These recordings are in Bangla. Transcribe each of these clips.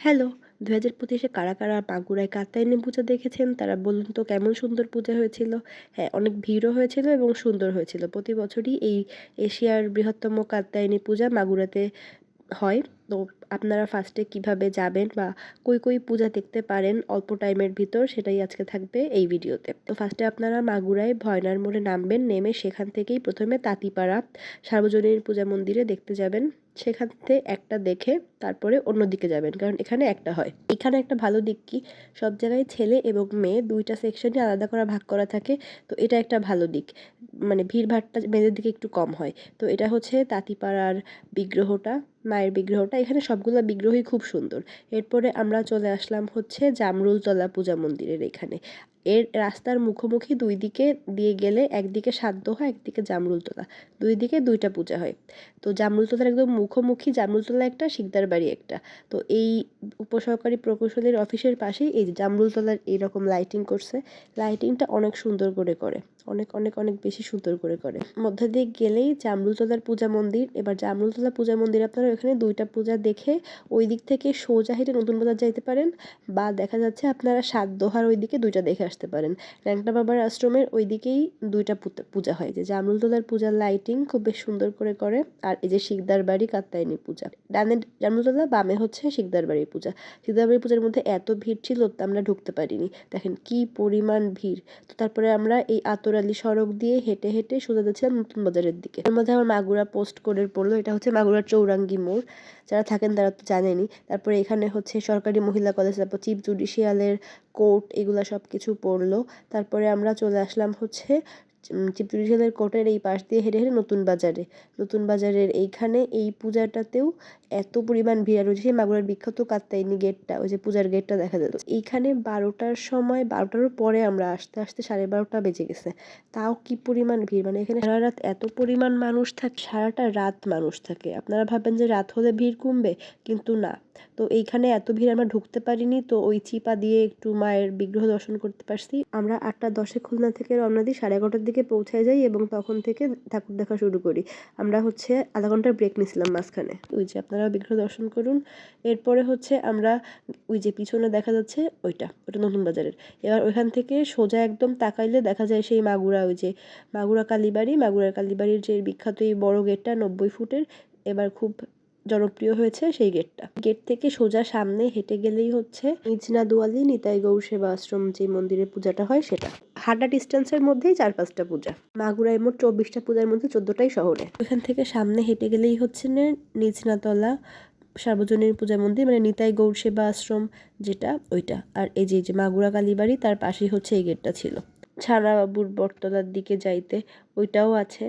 হ্যালো দু হাজার পঁচিশে কারা কারা মাগুরায় কাত্যায়নী পূজা দেখেছেন? তারা বলুন তো, কেমন সুন্দর পূজা হয়েছিল? হ্যাঁ অনেক ভিড়ও হয়েছিল এবং সুন্দর হয়েছিল। প্রতি বছরই এই এশিয়ার বৃহত্তম কাত্যায়নী পূজা মাগুরাতে হয়। তো আপনারা ফার্স্টে কীভাবে যাবেন বা কই কই পূজা দেখতে পারেন অল্প টাইমের ভিতর সেটাই আজকে থাকবে এই ভিডিওতে। তো ফার্স্টে আপনারা মাগুরায় ভয়নার মোড়ে নামবেন, নেমে সেখান থেকেই প্রথমে তাঁতিপাড়া সার্বজনীন পূজা মন্দিরে দেখতে যাবেন। সেখান থেকে একটা দেখে তারপরে অন্য দিকে যাবেন, কারণ এখানে একটা হয়। এখানে একটা ভালো দিক কি? সব জায়গায় ছেলে এবং মেয়ে দুইটা সেকশনই আলাদা করা ভাগ করা থাকে, তো এটা একটা ভালো দিক। মানে ভিড়ভাড়টা মেয়েদের দিকে একটু কম হয়। তো এটা হচ্ছে তাঁতিপাড়ার বিগ্রহটা, মায়ের বিগ্রহটা। এখানে সবগুলো বিগ্রহই খুব সুন্দর। এরপরে আমরা চলে আসলাম হচ্ছে জামরুলতলা পূজা মন্দিরের এখানে। এর রাস্তার মুখোমুখি দুই দিকে দিয়ে গেলে একদিকে সাতদোহা একদিকে জামরুলতলা। দুই দিকে দুইটা পূজা হয়। তো জামরুলতলার একদম মুখোমুখি জামরুলতলা একটা শিকদার বাড়ি একটা। তো এই উপসহকারী প্রকৌশলীর অফিসের পাশেই এই জামরুলতলার এইরকম লাইটিং করছে। লাইটিংটা অনেক সুন্দর করে করে। অনেক অনেক অনেক বেশি সুন্দর করে করে। মধ্যে দিয়ে গেলেই জামরুলতলার পূজা মন্দির। এবার জামরুলতলা পূজা মন্দির আপনারা ওখানে দুইটা পূজা দেখে ওই দিক থেকে সোজা হেঁটে নতুন বাজার যাইতে পারেন বা দেখা যাচ্ছে আপনারা সাত দোহার ওই দিকে দুইটা দেখে আসতে পারেন। ল্যাংটা বাবার আশ্রমের ওই দিকেই দুইটা পূজা হয়, যে জামরুলতলার পূজার লাইটিং খুব বেশ সুন্দর করে করে, আর এই যে শিকদার বাড়ি কাত্তায়নি পূজা। ডানে জামরুলতলা বামে হচ্ছে শিকদার বাড়ির পূজা। শিকদার বাড়ির পূজার মধ্যে এত ভিড় ছিল আমরা ঢুকতে পারিনি। দেখেন কি পরিমাণ ভিড়। তো তারপরে আমরা এই আতরালি সড়ক দিয়ে হেঁটে হেঁটে সোজা যাচ্ছিলাম নতুন বাজারের দিকে। এর মধ্যে আমার মাগুরা পোস্ট কোডের পড়ল, এটা হচ্ছে মাগুরার চৌরাঙ্গি মোড়। যারা থাকেন তারা তো জানেনি তারপরে এখানে হচ্ছে সরকারি মহিলা কলেজ, তারপর চিফ জুডিশিয়ালের কোর্ট এগুলো সব কিছু পরলো। তারপরে আমরা চলে আসলাম হচ্ছে চিফ কোটের এই পাশ দিয়ে হেঁটে হেঁটে নতুন বাজারে। নতুন বাজারের এইখানে এই পূজাটাতেও এত পরিমাণ ভিড় আর রয়েছে সেই মাগুরার বিখ্যাত কাত্তায়নি গেটটা, ওই যে পূজার গেটটা দেখা যেত এইখানে বারোটার সময় বারোটারও পরে আমরা আসতে আসতে সাড়ে বারোটা বেজে গেছে। তাও কি পরিমাণ ভিড়? মানে এখানে সারা রাত এত পরিমাণ মানুষ থাকে, সারাটা রাত মানুষ থাকে। আপনারা ভাবেন যে রাত হলে ভিড় কমবে, কিন্তু না। তো এইখানে এত ভিড় আমরা ঢুকতে পারিনি, তো ওই চিপা দিয়ে একটু মায়ের বিগ্রহ দর্শন করতে পারছি। আমরা আটটা দশে খুলনা থেকে রওনা দিই, সাড়ে এগারোটার দিকে পৌঁছায় যাই এবং তখন থেকে ঠাকুর দেখা শুরু করি। আমরা হচ্ছে আধা ঘণ্টার ব্রেক নিয়েছিলাম মাঝখানে। ওই যে আপনারা বিগ্রহ দর্শন করুন। এরপরে হচ্ছে আমরা ওই যে পিছনে দেখা যাচ্ছে ওইটা, ওটা নতুন বাজারের। এবার ওইখান থেকে সোজা একদম তাকাইলে দেখা যায় সেই মাগুরা ওই যে মাগুরা কালীবাড়ি। মাগুরা কালীবাড়ির যে বিখ্যাত এই বড় গেটটা নব্বই ফুটের, এবার খুব জনপ্রিয় হয়েছে সেই গেটটা। গেট থেকে সোজা সামনে হেঁটে গেলেই হচ্ছে নিজনা দুয়ালি, নিতাই গৌর সেবা আশ্রম যে মন্দিরের পূজাটা হয় সেটা। হাঁটা ডিস্টেন্সের মধ্যেই চার পাঁচটা পূজা। মাগুরায় মোট চব্বিশটা পূজার মধ্যে চোদ্দটাই শহরে। ওখান থেকে সামনে হেঁটে গেলেই হচ্ছে নিজনাতলা সার্বজনীন পূজা মন্দির মানে নিতাই গৌর সেবা আশ্রম যেটা, ওইটা। আর এই যে মাগুরা কালীবাড়ি, তার পাশেই হচ্ছে এই গেটটা ছিল। ছানাবাবুর বটতলার দিকে যাইতে ওইটাও আছে।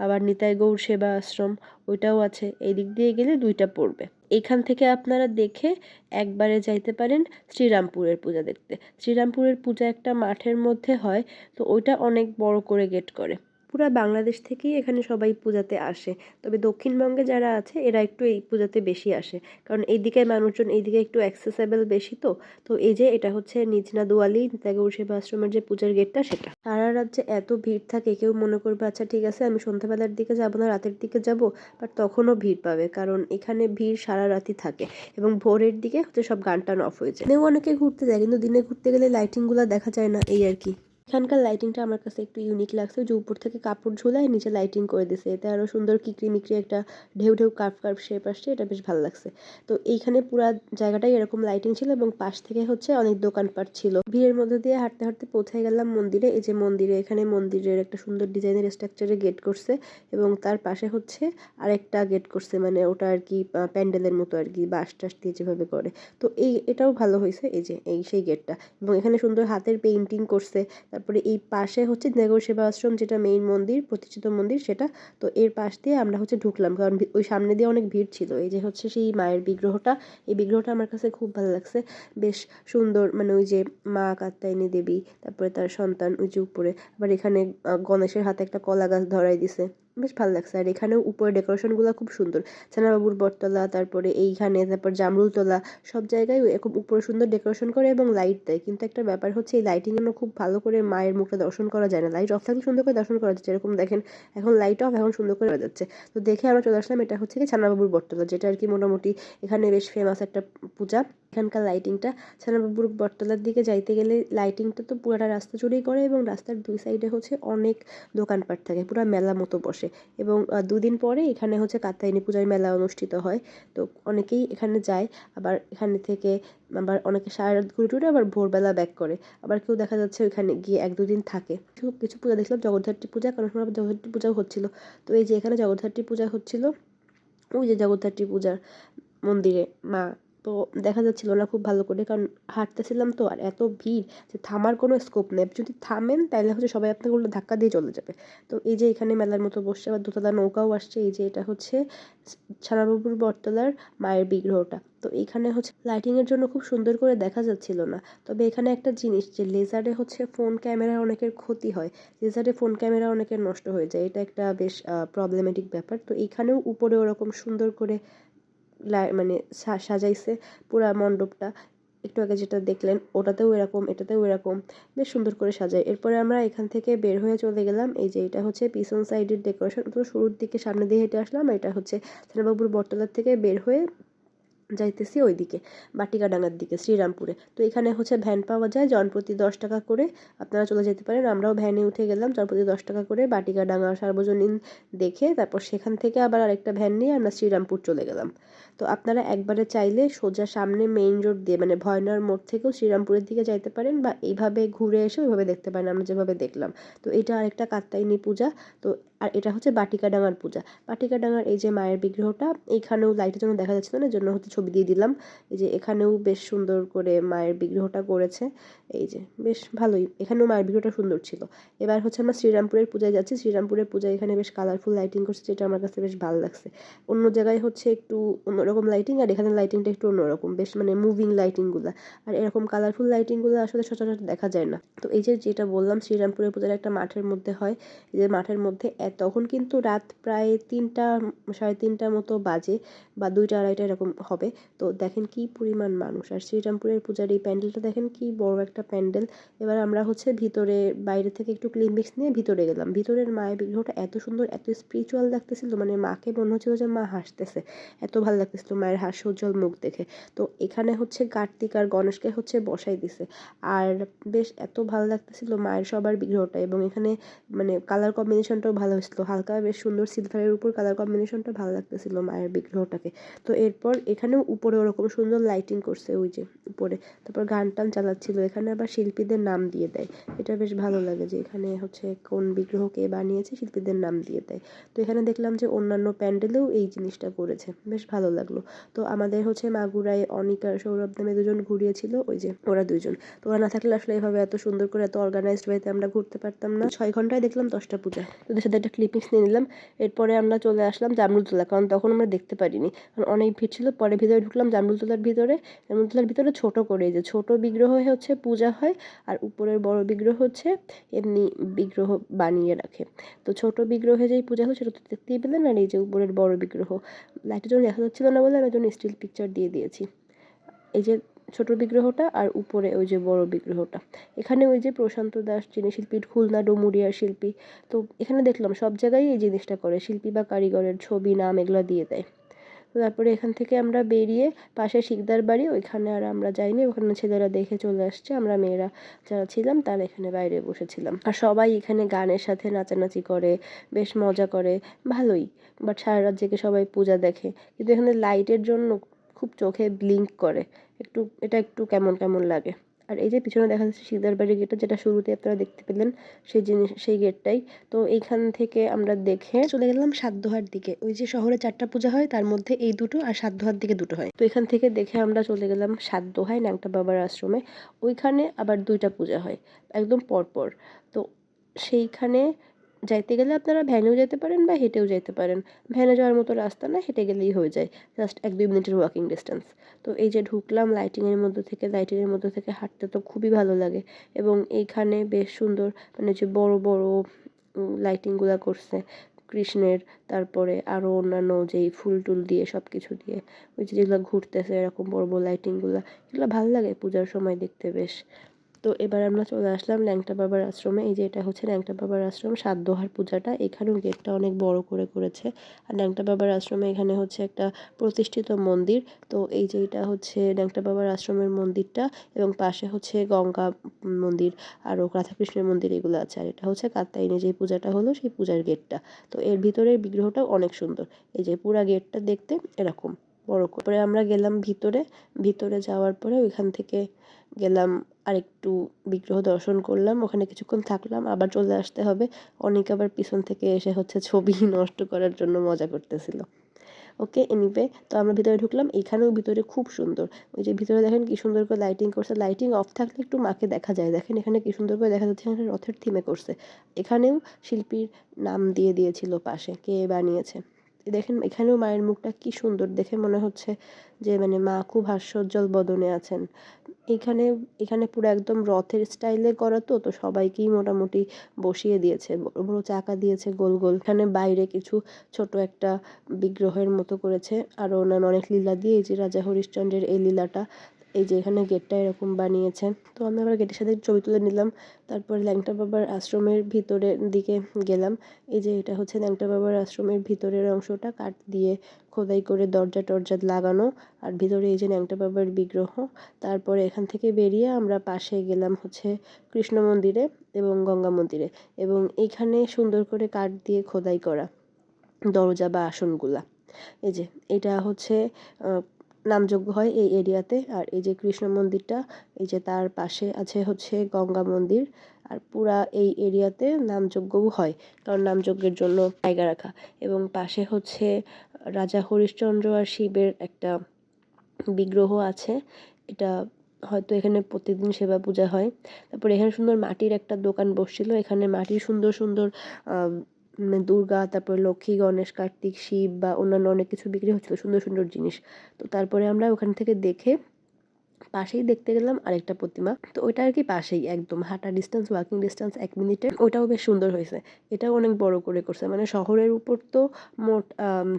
আবার নিতাই গৌর সেবা আশ্রম ওইটাও আছে। এই দিক দিয়ে গেলে দুইটা পড়বে। এখান থেকে আপনারা দেখে একবারে যাইতে পারেন শ্রীরামপুরের পূজা দেখতে। শ্রীরামপুরের পূজা একটা মাঠের মধ্যে হয়, তো ওইটা অনেক বড় করে গেট করে। পুরো বাংলাদেশ থেকেই এখানে সবাই পূজাতে আসে। তবে দক্ষিণবঙ্গে যারা আছে, এরা একটু এই পূজাতে বেশি আসে। কারণ এই দিকে মানুষজন, এইদিকে একটু অ্যাক্সেসেবল বেশি তো। তো এই যে এটা হচ্ছে নিজনা দুয়ালি ত্যাগর সেবা আশ্রমের যে পূজার গেটটা, সেটা। সারা রাজ্যে এত ভিড় থাকে, কেউ মনে করবে আচ্ছা ঠিক আছে, আমি সন্ধ্যাবেলার দিকে যাব না, রাতের দিকে যাব? বাট তখনও ভিড় পাবে, কারণ এখানে ভিড় সারা রাতই থাকে। এবং ভোরের দিকে হচ্ছে সব গান টান অফ হয়ে যায়। অনেকে ঘুরতে যায়, কিন্তু দিনে ঘুরতে গেলে লাইটিংগুলো দেখা যায় না, এই আর কি। এখানকার লাইটিংটা আমার কাছে একটু ইউনিক লাগছে। যে উপর থেকে কাপড় ঝোলায় নিচে লাইটিং করে দিছে এতে আরও সুন্দর কিকরি মিকরি একটা ঢেউ ঢেউ কার্ভ কার্ভ শেপ আসছে, এটা বেশ ভালো লাগছে। তো এইখানে পুরো জায়গাটাই এরকম লাইটিং ছিল এবং পাশ থেকে হচ্ছে অনেক দোকানপাট ছিল। ভিড়ের মধ্যে দিয়ে হাঁটতে হাঁটতে পৌঁছে গেলাম মন্দিরে। এই যে মন্দিরে, এখানে মন্দিরের একটা সুন্দর ডিজাইনের স্ট্রাকচারে গেট করছে এবং তার পাশে হচ্ছে আরেকটা গেট করছে। মানে ওটা আর কি প্যান্ডেলের মতো আর কি, বাঁশ টাস দিয়ে যেভাবে করে। তো এই, এটাও ভালো হয়েছে। এই যে, এই সেই গেটটা এবং এখানে সুন্দর হাতের পেইন্টিং করছে। তারপরে এই পাশে হচ্ছে নেগর সেবা আশ্রম যেটা মেইন মন্দির, প্রতিষ্ঠিত মন্দির সেটা। তো এর পাশ দিয়ে আমরা হচ্ছে ঢুকলাম, কারণ ওই সামনে দিয়ে অনেক ভিড় ছিল। এই যে হচ্ছে সেই মায়ের বিগ্রহটা, এই বিগ্রহটা আমার কাছে খুব ভালো লাগছে। বেশ সুন্দর মানে ওই যে মা কাত্তায়নী দেবী, তারপরে তার সন্তান উঁচু উপরে। আবার এখানে গণেশের হাতে একটা কলা গাছ ধরাই দিছে। বেশ ভালো লাগছে। আর এখানেও উপরে ডেকোরেশনগুলো খুব সুন্দর। ছানাবাবুর বটতলা, তারপরে এইখানে, তারপর জামরুলতলা সব জায়গায় খুব উপরে সুন্দর ডেকোরেশন করে এবং লাইট দেয়। কিন্তু একটা ব্যাপার হচ্ছে, এই লাইটিং জন্য খুব ভালো করে মায়ের মুখটা দর্শন করা যায় না। লাইট অফ থাকলে সুন্দর করে দর্শন করা যাচ্ছে এরকম দেখেন, এখন লাইট অফ এখন সুন্দর করে যাচ্ছে। তো দেখে আমরা চলে আসলাম, এটা হচ্ছে কি ছানাবাবুর বটতলা, যেটা আর কি মোটামুটি এখানে বেশ ফেমাস একটা পূজা। এখানকার লাইটিংটা ছানাবাবুর বটতলার দিকে যাইতে গেলে লাইটিংটা তো পুরোটা রাস্তা জুড়েই করে এবং রাস্তার দুই সাইডে হচ্ছে অনেক দোকানপাট থাকে, পুরো মেলা মতো বসে। এবং দুদিন পরে এখানে হচ্ছে কাত্যায়নী পূজার মেলা অনুষ্ঠিত হয়। তো অনেকেই এখানে যায়, আবার এখানে থেকে আবার অনেকে সারা রাত ঘুরে টুরে আবার ভোরবেলা ব্যাক করে। আবার কেউ দেখা যাচ্ছে ওইখানে গিয়ে এক দুদিন থাকে। কিছু কিছু পূজা দেখলাম, জগদ্ধাত্রী পূজা, কারণ সময় জগদ্ধাত্রী পূজাও হচ্ছিল। তো এই যে এখানে জগদ্ধাত্রী পূজা হচ্ছিল, ওই যে জগদ্ধাত্রী পূজার মন্দিরে মা তো দেখা যাচ্ছিল না খুব ভালো করে। কারণ হাঁটতেছিলাম তো আর এত ভিড় যে থামার কোনো স্কোপ নেই। যদি থামেন তাহলে হচ্ছে সবাই আপনাকে উল্টো ধাক্কা দিয়ে চলে যাবে। তো এই যে এখানে মেলার মতো বসছে, আবার দোতলা নৌকাও আসছে। এই যে এটা হচ্ছে ছানাবাবুর বটতলার মায়ের বিগ্রহটা। তো এখানে হচ্ছে লাইটিংয়ের জন্য খুব সুন্দর করে দেখা যাচ্ছিল না। তবে এখানে একটা জিনিস যে লেজারে হচ্ছে ফোন ক্যামেরা অনেকের ক্ষতি হয়। লেজারে ফোন ক্যামেরা অনেকের নষ্ট হয়ে যায়। এটা একটা বেশ প্রবলেমেটিক ব্যাপার। তো এখানেও উপরে ওরকম সুন্দর করে মানে সাজাইছে পুরা মণ্ডপটা। একটু আগে যেটা দেখলেন, ওটাতেও এরকম, এটাতেও এরকম। বেশ সুন্দর করে সাজায়। এরপরে আমরা এখান থেকে বের হয়ে চলে গেলাম। এই যে এটা হচ্ছে পিছন সাইডের ডেকোরেশন তো শুরুর দিকে সামনে দিয়ে হেঁটে আসলাম। এটা হচ্ছে থানাবাবুর বটতলার থেকে বের হয়ে যাইতেছি ওইদিকে, বাটিকাডাঙ্গার দিকে, শ্রীরামপুরে। তো এখানে হচ্ছে ভ্যান পাওয়া যায়, জনপ্রতি দশ টাকা করে আপনারা চলে যেতে পারেন। আমরাও ভ্যানে উঠে গেলাম, জনপ্রতি দশ টাকা করে বাটিকাডাঙ্গা সার্বজনীন দেখে তারপর সেখান থেকে আবার আরেকটা ভ্যান নিয়ে আমরা শ্রীরামপুর চলে গেলাম। তো আপনারা একবারে চাইলে সোজা সামনে মেইন রোড দিয়ে মানে ভয়নার মোড় থেকেও শ্রীরামপুরের দিকে যাইতে পারেন বা এইভাবে ঘুরে এসে ওইভাবে দেখতে পারেন, আমরা যেভাবে দেখলাম। তো এটা আরেকটা কাত্তায়নী পূজা। তো আর এটা হচ্ছে বাটিকাডাঙ্গার পূজা। বাটিকাডাঙ্গার এই যে মায়ের বিগ্রহটা, এইখানেও লাইটের জন্য দেখা যাচ্ছে না জন্য হচ্ছে ছবি দিয়ে দিলাম। এই যে এখানেও বেশ সুন্দর করে মায়ের বিগ্রহটা করেছে। এই যে বেশ ভালোই, এখানেও মায়ের বিগ্রহটা সুন্দর ছিল। এবার হচ্ছে আমরা শ্রীরামপুরের পূজায় যাচ্ছি। শ্রীরামপুরের পূজায় এখানে বেশ কালারফুল লাইটিং করছে, যেটা আমার কাছে বেশ ভালো লাগছে। অন্য জায়গায় হচ্ছে একটু অন্যরকম লাইটিং আর এখানে লাইটিংটা একটু অন্যরকম, বেশ মানে মুভিং লাইটিংগুলো আর এরকম কালারফুল লাইটিংগুলো আসলে সচরাচর দেখা যায় না। তো এই যে যেটা বললাম, শ্রীরামপুরের পূজার একটা মাঠের মধ্যে হয়। যে মাঠের মধ্যে তখন কিন্তু রাত প্রায় তিনটা, সাড়ে তিনটার মতো বাজে বা দুইটা, আড়াইটা এরকম হবে। তো দেখেন কি পরিমাণ মানুষ। আর শ্রীরামপুরের পূজার এই প্যান্ডেলটা দেখেন কি বড় একটা প্যান্ডেল। এবার আমরা হচ্ছে ভিতরে, বাইরে থেকে একটু ক্লিনবিক্স নিয়ে ভিতরে গেলাম। ভিতরের মায়ের বিগ্রহটা এত সুন্দর, এত স্পিরিচুয়াল লাগতেছিল মানে মাকে মনে হচ্ছিল যে মা হাসতেছে। এত ভালো লাগতেছিল মায়ের হাস্যোজ্জ্বল মুখ দেখে। তো এখানে হচ্ছে কার্তিক আর গণেশকে হচ্ছে বসাই দিছে। আর বেশ এত ভালো লাগতেছিল মায়ের সবার বিগ্রহটা এবং এখানে মানে কালার কম্বিনেশনটাও ভালো হয়েছিল। হালকা বেশ সুন্দর সিলভারের উপর কালার কম্বিনেশনটা ভালো লাগতেছিল মায়ের বিগ্রহটাকে। তো এরপর এখানেও উপরে ওরকম সুন্দর লাইটিং করছে ওই যে উপরে। তারপর গান টান চালাচ্ছিল। এখানে আবার শিল্পীদের নাম দিয়ে দেয়। এটা বেশ ভালো লাগে যে এখানে হচ্ছে কোন বিগ্রহ কে বানিয়েছে শিল্পীদের নাম দিয়ে দেয়। তো এখানে দেখলাম যে অন্যান্য প্যান্ডেলেও এই জিনিসটা করেছে। বেশ ভালো লাগল। তো আমাদের হচ্ছে মাগুরায় অনিকা, সৌরভ নামে দুজন ঘুরিয়েছিল, ওই যে ওরা দুজন তো ওরা না থাকলে আসলে এভাবে এত সুন্দর করে, এত অর্গানাইজড ওয়েতে আমরা ঘুরতে পারতাম না। ছয় ঘন্টায় দেখলাম দশটা পূজা। ওদের সাথে ক্লিপিংস নিয়ে নিলাম। এরপরে আমরা চলে আসলাম জামরুলতলা, কারণ তখন আমরা দেখতে পারিনি। কারণ অনেক ভিড় ছিল। পরে ভিতরে ঢুকলাম জামরুলতলার ভিতরে। জামরুলতলার ভিতরে ছোট করে যে ছোট বিগ্রহ হচ্ছে পূজা হয়, আর উপরের বড় বিগ্রহ হচ্ছে এমনি বিগ্রহ বানিয়ে রাখে। তো ছোট বিগ্রহে যেই পূজা হয় সেটা তো দেখতেই পেলেন, আর এই যে উপরের বড় বিগ্রহ। লাইটের জন্য দেখা যাচ্ছিল না বলে আমি একজন স্টিল পিকচার দিয়ে দিয়েছি। এই যে ছোট বিগ্রহটা আর উপরে ওই যে বড় বিগ্রহটা। এখানে ওই যে প্রশান্ত দাস যিনি শিল্পী খুলনা ডুমুরিয়ার শিল্পী। তো এখানে দেখলাম সব জায়গায় এই জিনিসটা করে, শিল্পী বা কারিগরের ছবি, নাম এগুলো দিয়ে দেয়। তো তারপরে এখান থেকে আমরা বেরিয়ে পাশে শিকদার বাড়ি, ওইখানে আর আমরা যাইনি, ওখানে ছেলেরা দেখে চলে আসছে, আমরা মেয়েরা যারা ছিলাম তারা এখানে বাইরে বসেছিলাম। আর সবাই এখানে গানের সাথে নাচানাচি করে, বেশ মজা করে, ভালোই। বাট সারা রাত জেগে সবাই পূজা দেখে। কিন্তু এখানে লাইটের জন্য খুব চোখে ব্লিঙ্ক করে। একটু, এটা একটু কেমন কেমন লাগে। আর এই যে পিছনে দেখা যাচ্ছে শিকদার বাড়ির গেটটা যেটা শুরুতে আপনারা দেখতে পেলেন, সেই জিনিস, সেই গেটটাই তো এইখান থেকে আমরা দেখে চলে গেলাম সাতদোহার দিকে। ওই যে শহরে চারটা পূজা হয়, তার মধ্যে এই দুটো আর সাতদোহার দিকে দুটো হয়। তো এখান থেকে দেখে আমরা চলে গেলাম সাতদোহায়, ন্যাংটা বাবার আশ্রমে। ওইখানে আবার দুইটা পূজা হয়, একদম পরপর। তো সেইখানে যাইতে গেলে আপনারা ভ্যানেও যেতে পারেন বা হেঁটেও যেতে পারেন। ভ্যানে যাওয়ার মতো রাস্তা না, হেঁটে গেলেই হয়ে যায়। জাস্ট এক দুই মিনিটের ওয়াকিং ডিস্টেন্স তো এই যে ঢুকলাম লাইটিংয়ের মধ্যে থেকে লাইটিংয়ের মধ্যে থেকে হাঁটতে তো খুবই ভালো লাগে এবং এইখানে বেশ সুন্দর মানে যে বড় বড় লাইটিংগুলো করছে কৃষ্ণের, তারপরে আরও অন্যান্য যেই ফুল টুল দিয়ে সব কিছু দিয়ে। ওই যেগুলো ঘুরতেছে এরকম বড় বড় লাইটিংগুলো এগুলো ভালো লাগে পূজার সময় দেখতে বেশ। তো এবার আমরা চলে আসলাম ল্যাংটা বাবার আশ্রমে। এই যে এটা হচ্ছে ল্যাংটা বাবার আশ্রম, সাত দোহার পূজাটা। এখানেও গেটটা অনেক বড় করে করেছে। আর ল্যাংটা বাবার আশ্রমে এখানে হচ্ছে একটা প্রতিষ্ঠিত মন্দির। তো এই যে এটা হচ্ছে ল্যাংটা বাবার আশ্রমের মন্দিরটা এবং পাশে হচ্ছে গঙ্গা মন্দির আরও রাধাকৃষ্ণের মন্দির এগুলো আছে। আর এটা হচ্ছে কাত্তাইনে যে পূজাটা হলো সেই পূজার গেটটা। তো এর ভিতরের বিগ্রহটাও অনেক সুন্দর। এই যে পুরা গেটটা দেখতে এরকম বড় করে। আমরা গেলাম ভিতরে। ভিতরে যাওয়ার পরে ওইখান থেকে গেলাম আরেকটু বিগ্রহ দর্শন করলাম, ওখানে কিছুক্ষণ থাকলাম, আবার চলে আসতে হবে। অনেক আবার পিছন থেকে এসে হচ্ছে ছবি নষ্ট করার জন্য মজা করতেছিল। ওকে এনিওয়ে তো আমরা ভিতরে ঢুকলাম, এখানেও ভিতরে খুব সুন্দর। ওই যে ভিতরে দেখেন কি সুন্দর করে লাইটিং করছে লাইটিং অফ থাকলে একটু মাকে দেখা যায়। দেখেন এখানে কি সুন্দর করে দেখা যাচ্ছে, এখানে রথের থিমে করছে। এখানেও শিল্পীর নাম দিয়ে দিয়েছিল পাশে, কে বানিয়েছে। দেখেন এখানেও মায়ের মুখটা কি সুন্দর। দেখে মনে হচ্ছে যে মানে মা খুব হাস্যোজ্জ্বল বদনে আছেন। এখানে এখানে পুরো একদম রথের স্টাইলে করা তো তো সবাইকেই মোটামুটি বসিয়ে দিয়েছে। বড় বড় চাকা দিয়েছে গোল গোল। এখানে বাইরে কিছু ছোট একটা বিগ্রহের মতো করেছে। আরও ওনার অনেক লীলা দিয়ে এই যে রাজা হরিশ্চন্দ্রের এই লীলাটা এই যে এখানে গেটটা এরকম বানিয়েছেন। তো আমি আবার গেটের সাথে ছবি তুলে নিলাম। তারপর ল্যাংটা বাবার আশ্রমের ভিতরের দিকে গেলাম। এই যে এটা হচ্ছে ল্যাংটা বাবার আশ্রমের ভিতরের অংশটা। কাঠ দিয়ে খোদাই করে দরজা টরজা লাগানো। আর ভিতরে এই যে ল্যাংটা বাবার বিগ্রহ। তারপরে এখান থেকে বেরিয়ে আমরা পাশে গেলাম হচ্ছে কৃষ্ণ মন্দিরে এবং গঙ্গা মন্দিরে। এবং এইখানে সুন্দর করে কাঠ দিয়ে খোদাই করা দরজা বা আসনগুলা। এই যে এটা হচ্ছে নামযজ্ঞ হয় এই এরিয়াতে। আর এই যে কৃষ্ণ মন্দিরটা, এই যে তার পাশে আছে হচ্ছে গঙ্গা মন্দির। আর পুরা এই এরিয়াতে নামযজ্ঞও হয়, কারণ নামযজ্ঞের জন্য জায়গা রাখা। এবং পাশে হচ্ছে রাজা হরিশ্চন্দ্র আর শিবের একটা বিগ্রহ আছে। এটা হয়তো এখানে প্রতিদিন সেবা পূজা হয়। তারপরে এখানে সুন্দর মাটির একটা দোকান বসছিল। এখানে মাটির সুন্দর সুন্দর দুর্গা, তারপর লক্ষ্মী, গণেশ, কার্তিক, শিব বা অন্যান্য অনেক কিছু বিক্রি হচ্ছিল, সুন্দর সুন্দর জিনিস। তো তারপরে আমরা ওখান থেকে দেখে পাশেই দেখতে গেলাম আরেকটা প্রতিমা। তো ওইটা আর কি পাশেই একদম, হাঁটা ডিস্টেন্স ওয়াকিং ডিস্টেন্স এক মিনিটে। ওটাও বেশ সুন্দর হয়েছে। এটাও অনেক বড় করে করছে। মানে শহরের উপর তো মোট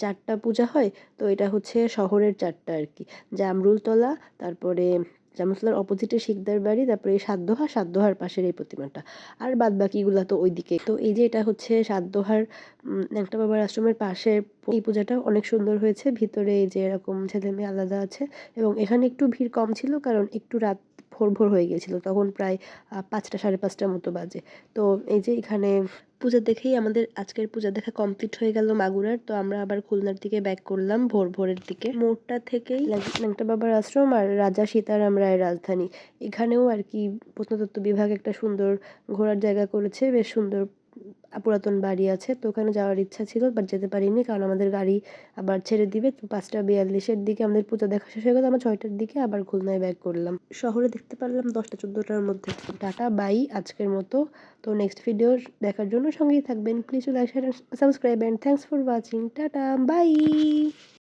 চারটা পূজা হয়। তো এটা হচ্ছে শহরের চারটা আর কি। জামরুলতলা, তারপরে জামুসলার অপোজিটে শিকদার বাড়ি, তারপরে এই সাতদোহা, সাতদোহার পাশের এই প্রতিমাটা। আর বাদ বাকিগুলো তো ওইদিকে। তো এই যে এটা হচ্ছে সাতদোহার একটা বাবার আশ্রমের পাশে এই পূজাটা অনেক সুন্দর হয়েছে। ভিতরে এই যে এরকম ছেলে মেয়ে আলাদা আছে। এবং এখানে একটু ভিড় কম ছিল, কারণ একটু রাত ভোর ভোর হয়ে গিয়েছিল। তখন প্রায় পাঁচটা, সাড়ে পাঁচটার মতো বাজে। তো এই যে এখানে পূজা দেখেই আমাদের আজকের পূজা দেখা কমপ্লিট হয়ে গেল মাগুরার। তো আমরা আবার খুলনার দিকে ব্যাক করলাম ভোর ভোরের দিকে। মোড়টা থেকেই ল্যাংটা বাবার আশ্রম আর রাজা সীতারাম রায়ের রাজধানী। এখানেও আর কি প্রত্নতত্ত্ব বিভাগ একটা সুন্দর ঘোরার জায়গা করেছে। বেশ সুন্দর পুরাতন বাড়ি আছে, তো ওখানে যাওয়ার ইচ্ছা ছিল বাট যেতে পারিনি কারণ আমাদের গাড়ি আবার ছেড়ে দিবে। তো পাঁচটা বিয়াল্লিশের দিকে আমাদের পূজা দেখা শেষ হয়ে গেল, আমরা ছয়টার দিকে আবার খুলনায় ব্যাক করলাম। শহরে দেখতে পারলাম দশটা চোদ্দোটার মধ্যে। টাটা বাই আজকের মতো। তো নেক্সট ভিডিও দেখার জন্য সঙ্গেই থাকবেন। Please like subscribe and thanks for watching tata bye